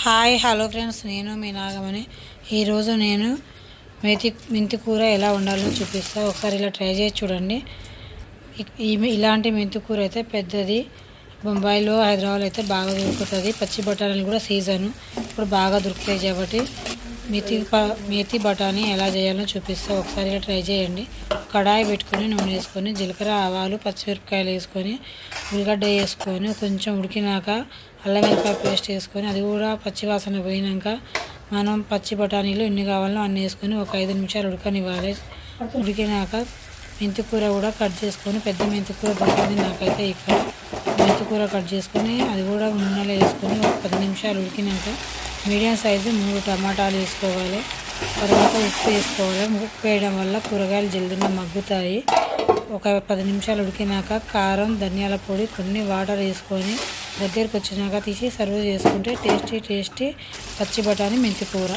Hi hello friends. నేను మీ నాగమని ఈరోజు నేను మెంతి మెంతి కూర ఎలా వండాలో చూపిస్తాను ఒకసారి ఇలా ట్రై చేసి చూడండి. ఈ- ఇలాంటి మెంతి కూర అయితే పెద్దది. బొంబాయిలో హైదరాబాద్ అయితే బాగా దొరుకుతుంది. పచ్చి బఠానీలు కూడా సీజను. ఇప్పుడు బాగా దొరుకుతాయి కాబట్టి మెతి మేతి బఠానీ ఎలా చేయాలో చూపిస్తే. ఒకసారి ట్రై చేయండి. కడాయి పెట్టుకొని నూనె వేసుకొని జీలకర్ర ఆవాలు పచ్చిమిరపకాయలు వేసుకొని ఉల్లిగడ్డ వేసుకొని కొంచెం ఉడికినాక అల్లం వెల్లిపాయ పేస్ట్ వేసుకొని అది కూడా పచ్చి వాసన పోయినాక మనం పచ్చి బఠానీలు ఎన్ని కావాలో అన్ని వేసుకొని ఒక ఐదు నిమిషాలు ఉడకనివ్వాలి. ఉడికినాక మెంతి కూర కూడా కట్ చేసుకొని పెద్ద మెంతి కూర దొరికింది నాకైతే ఇక్కడ. మెంతి కూర కట్ చేసుకొని అది కూడా నూనెలో వేసుకొని ఒక పది నిమిషాలు ఉడికినాక మీడియం సైజు మూడు టమాటాలు వేసుకోవాలి. తర్వాత ఉప్పు వేసుకోవాలి. ఉప్పు వేయడం వల్ల కూరగాయలు జల్దీగా మగ్గుతాయి. ఒక పది నిమిషాలు ఉడికినాక కారం ధనియాల పొడి కొన్ని వాటర్ వేసుకొని దగ్గరికి వచ్చినాక తీసి సర్వ్ చేసుకుంటే టేస్టీ టేస్టీ పచ్చి బఠానీ మెంతి కూర.